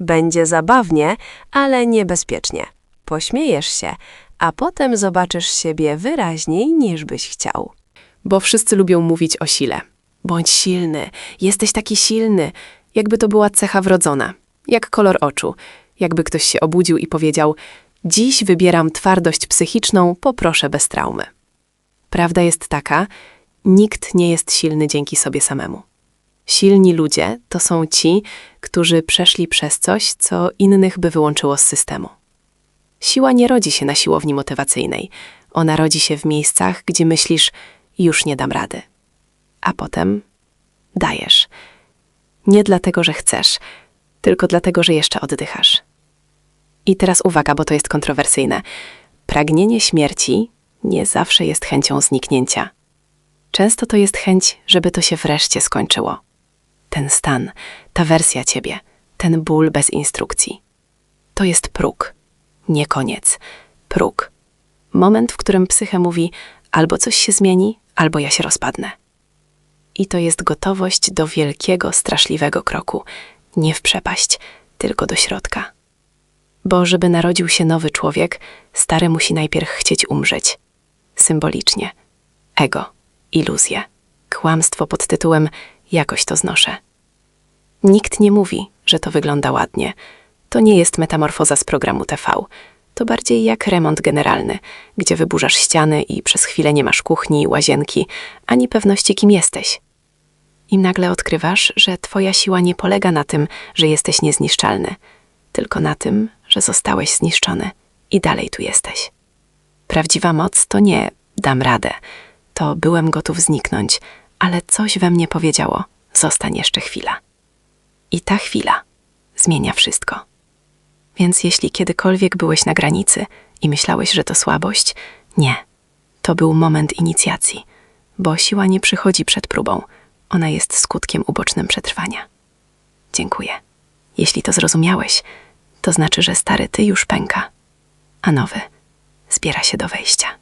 Będzie zabawnie, ale niebezpiecznie. Pośmiejesz się, a potem zobaczysz siebie wyraźniej niż byś chciał. Bo wszyscy lubią mówić o sile. Bądź silny, jesteś taki silny, jakby to była cecha wrodzona, jak kolor oczu, jakby ktoś się obudził i powiedział: Dziś wybieram twardość psychiczną, poproszę bez traumy. Prawda jest taka, nikt nie jest silny dzięki sobie samemu. Silni ludzie to są ci, którzy przeszli przez coś, co innych by wyłączyło z systemu. Siła nie rodzi się na siłowni motywacyjnej. Ona rodzi się w miejscach, gdzie myślisz, już nie dam rady. A potem dajesz. Nie dlatego, że chcesz, tylko dlatego, że jeszcze oddychasz. I teraz uwaga, bo to jest kontrowersyjne. Pragnienie śmierci nie zawsze jest chęcią zniknięcia. Często to jest chęć, żeby to się wreszcie skończyło. Ten stan, ta wersja ciebie, ten ból bez instrukcji. To jest próg, nie koniec. Próg. Moment, w którym psyche mówi: albo coś się zmieni, albo ja się rozpadnę. I to jest gotowość do wielkiego, straszliwego kroku, nie w przepaść, tylko do środka. Bo żeby narodził się nowy człowiek, stary musi najpierw chcieć umrzeć. Symbolicznie. Ego, iluzje, kłamstwo pod tytułem jakoś to znoszę. Nikt nie mówi, że to wygląda ładnie. To nie jest metamorfoza z programu TV. To bardziej jak remont generalny, gdzie wyburzasz ściany i przez chwilę nie masz kuchni, łazienki, ani pewności, kim jesteś. I nagle odkrywasz, że twoja siła nie polega na tym, że jesteś niezniszczalny, tylko na tym, że zostałeś zniszczony i dalej tu jesteś. Prawdziwa moc to nie dam radę, to byłem gotów zniknąć, ale coś we mnie powiedziało: zostań jeszcze chwila. I ta chwila zmienia wszystko. Więc jeśli kiedykolwiek byłeś na granicy i myślałeś, że to słabość, nie. To był moment inicjacji, bo siła nie przychodzi przed próbą, ona jest skutkiem ubocznym przetrwania. Dziękuję. Jeśli to zrozumiałeś, to znaczy, że stary ty już pęka, a nowy zbiera się do wejścia.